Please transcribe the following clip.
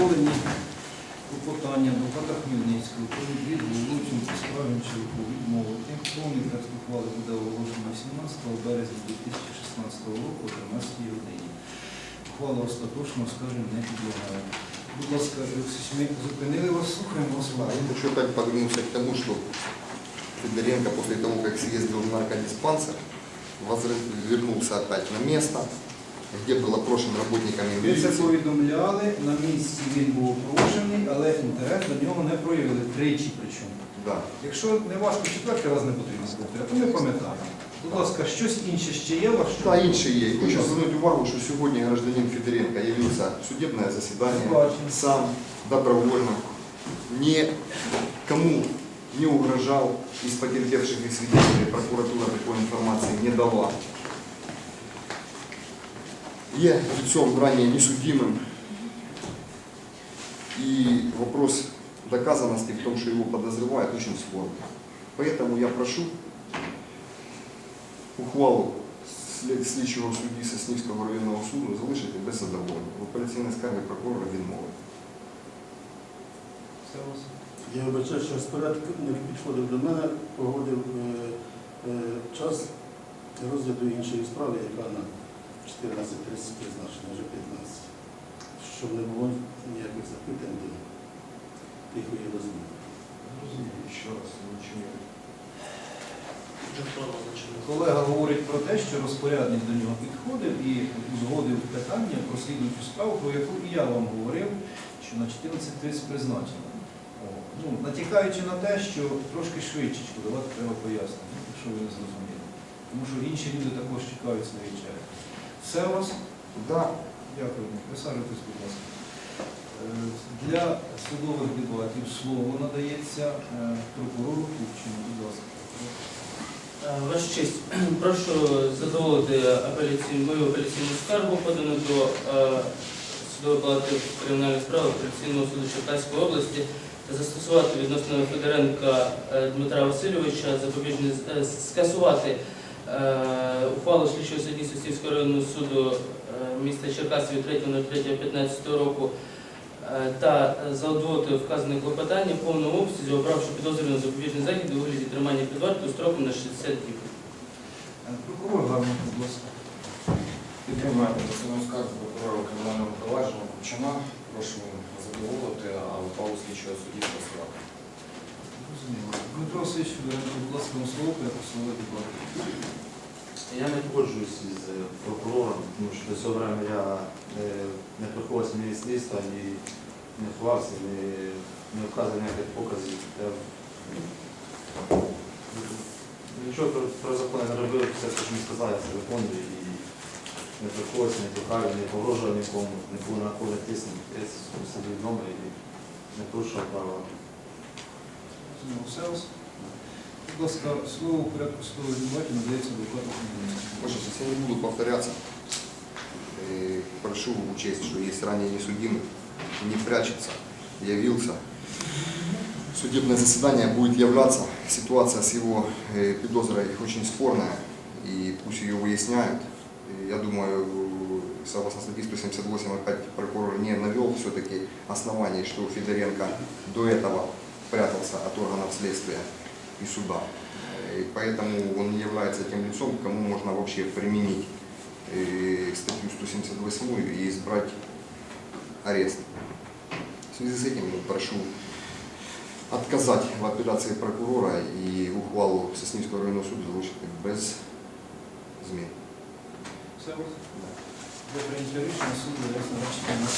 задоволені клопотання адвоката Хмельницького про відвід Володимирського справі Чоловіку відмовити. Повний текст ухвали буде оголошено 18 березня 2016 року о 13 годині. Ухвала остаточно, скажімо, не підлягає. Будь ласка, Олексій, ми зупинили вас, слухаємо вас. Да, Я еще опять подвинулся к тому, что Федоренко после того, как съездил в наркодиспансер, возра- вернулся опять на место, Где был опрошен работниками Ви це милиции. повідомляли, на місці він був опрошений, але інтерес до нього не проявили тричі причому. Да. Якщо не важко четвертий раз не потрібно повторяти, то ми пам'ятаємо. Будь ласка, щось інше ще є що- Да, інше є. Хочу звернути увагу, що сьогодні гражданин Федоренко явився в судебне засідання Бачимо. сам, добровольно, никому не угрожал, из потерпевших и свидетелей прокуратура такой информации не дала Є лицом ранее несудимым, и вопрос доказанности в том, что его подозревают, очень спорный. Поэтому я прошу ухвалу слід- слідчого судді Соснівського районного суду залишити без задоволення. В апеляційній скаргі прокурора відмовити. Все у вас? Я вибачаю, що розпорядок не підходив до мене, погодив е, е, час розгляду іншої справи, яка на 14.30 призначена, вже 15. Щоб не було ніяких запитань до тихої розмови. Розумію, ще раз нічого. Колега говорить про те, що розпорядник до нього підходив і узгодив питання про слідуючу справу, про яку і я вам говорив, що на 14.30 призначено. Ну, натякаючи на те, що трошки швидше давати треба пояснення, якщо ви не зрозуміли. Тому що інші люди також чекають своєї черги. Все у вас? Да, Дякую. Присаджуйтесь, будь ласка. Е, Для судових дебатів слово надається е, прокурору Купчину. Будь ласка. Е, Ваша честь, прошу задоволити апеляційну, мою апеляційну скаргу, подану до судової палати кримінальних справ апеляційного суду Черкаської області та застосувати відносно Федоренка Дмитра Васильовича запобіжний скасувати ухвалу слідчого судді Сосівського районного суду е, міста Черкаси від 3.03.15 року е, та задоволити вказане клопотання в повному обсязі, обравши підозрюваного запобіжний захід у вигляді тримання під вартою строком на 60 діб. Е, Прокурор гарно, будь ласка. Підтримуємо посильну скаргу прокурора кримінального провадження Кучина. Прошу задоволити, а ухвалу слідчого судді. Розуміло. Дмитро Васильович будь ласка, слово я посилаю дебати. Я не погоджуюсь із е, прокурором, тому що до цього времени я е, не приховувався ні від слідства, ні не ховався, ні, не вказував ніяких показів. Нічого про, про закон не робив, все, що мені сказали, це виконую і не приховувався, не тікав, не погрожував нікому, не був на кого тиснув. Я сидів вдома і не порушував права. Будь слово у порядку судових дебатів надається адвокату я не буду повторяться. Э, Прошу учесть, что есть ранее несудимый, не прячется, явился. Судебное заседание будет являться. Ситуация с его э, подозрой очень спорная, и пусть ее выясняют. И я думаю, согласно статье 178 опять прокурор не навел все-таки оснований, что Федоренко до этого прятался от органов следствия и суда. И поэтому он не является тем лицом, к кому можно вообще применить э, статью 178 и избрать арест. В связи с этим ну, прошу отказать в апелляции прокурора и ухвалу Соснівського районного суду залишити без змін. Все у вас? Для прийняття рішення суду ясно речення.